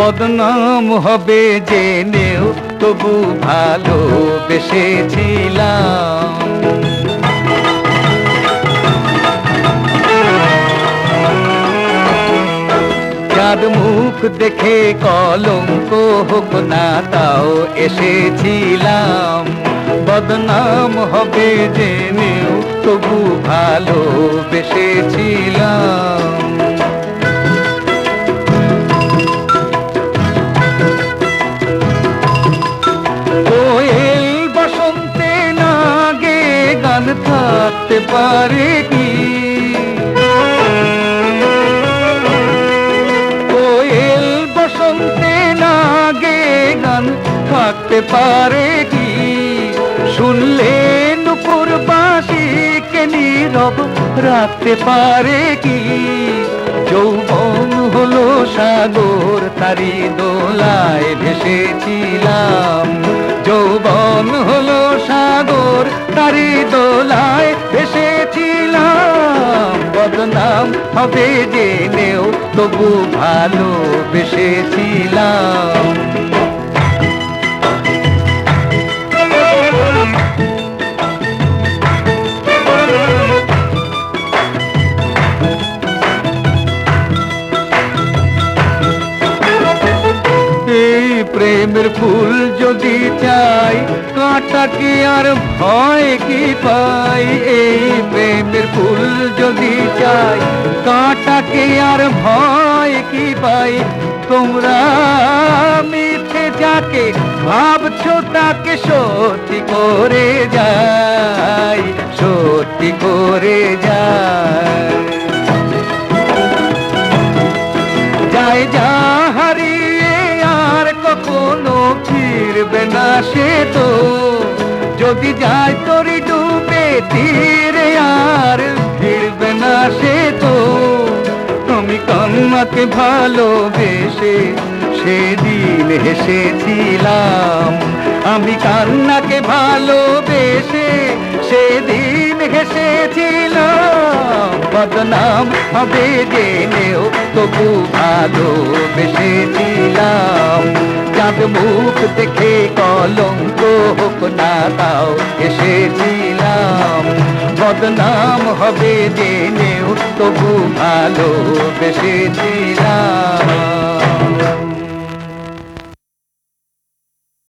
বদনাম হবে জেনেও তবু ভালো বেসেছিলাম যার মুখ দেখে কলঙ্ক হোক না তাও এসেছিলাম। বদনাম হবে জেনেও তবু ভালো থাকতে পারে কি? কোয়েল বসন্তে না গে গান থাকতে পারে কি? শুনলে নুপুর বাসিকে নীরব রাখতে পারে কি? যৌবন হলো সাগর তারি দোলায় ভেসেছিলাম। যৌবন হলো সাগর তারি দোলায় ভেসেছিলাম। বদনাম হবে জেনেও তবু ভালো বেসেছিলাম প্রেমের ফুল যদি চাই কাঁটা কি আর ভয় কি পাই? এই প্রেমের ফুল যদি চাই কাঁটা কি আর ভয় কি পাই? তোমরা মিথ্যে যাকে ভাবছ তাকে সত্যি করে যাই, সত্যি করে যাই। ফিরবে না সে তো। যদি যায় তোরি ডুবে তীরে আর ফিরবে না সে তো। আমি কান্নাকে ভালোবেসে সেদিন হেসেছিলাম। আমি কান্নাকে ভালোবেসে সেদিন হেসেছিলাম। বদনাম হবে জেনেও তবু ভালো বেসেছিলাম চাঁদ মুখ দেখে কলঙ্ক হোক না তাও এসেছিলাম। বদনাম হবে জেনেও তবু ভালো বেসেছিলাম